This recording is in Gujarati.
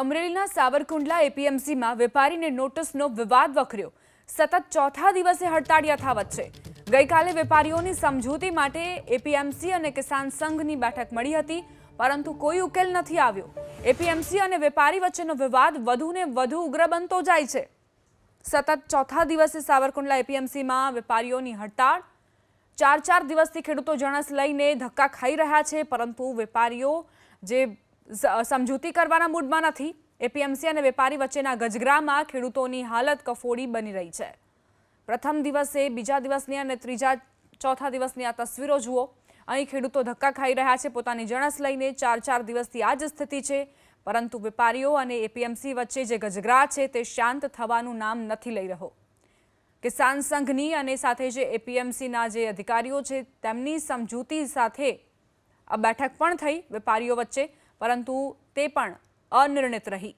અમરેલીના સાવરકુંડલા એપીએમસીમાં વેપારીને નોટિસનો વિવાદ વકર્યો સતત ચોથા દિવસે હડતાળ યથાવત છે. ગઈકાલે વેપારીઓની સમજૂતી માટે એપીએમસી અને કિસાન સંઘની બેઠક મળી હતી, પરંતુ કોઈ ઉકેલ નથી આવ્યો. એપીએમસી અને વેપારી વચ્ચેનો વિવાદ વધુને વધુ ઉગ્ર બનતો જાય છે. સતત ચોથા દિવસે સાવરકુંડલા એપીએમસીમાં વેપારીઓની હડતાળ. ચાર ચાર દિવસથી ખેડૂતો જણસ લઈને ધક્કા ખાઈ રહ્યા છે, પરંતુ વેપારીઓ જે સમજૂતી કરવાના મૂડમાં નથી. એપીએમસી અને વેપારી વચ્ચેના ગજગ્રામાં ખેડૂતોની હાલત કફોડી બની રહી છે. પ્રથમ દિવસે, બીજા દિવસની અને ત્રીજા, ચોથા દિવસની આ તસવીરો જુઓ. અહીં ખેડૂતો ધક્કા ખાઈ રહ્યા છે. પોતાની જણસ લઈને ચાર ચાર દિવસથી આ જ સ્થિતિ છે. પરંતુ વેપારીઓ અને એપીએમસી વચ્ચે જે ગજગ્રા છે તે શાંત થવાનું નામ નથી લઈ રહ્યો. કિસાન સંઘની અને સાથે જે એપીએમસીના જે અધિકારીઓ છે તેમની સમજૂતી સાથે આ બેઠક પણ થઈ વેપારીઓ વચ્ચે. પરંતુ તે પણ અનિર્ણિત રહી.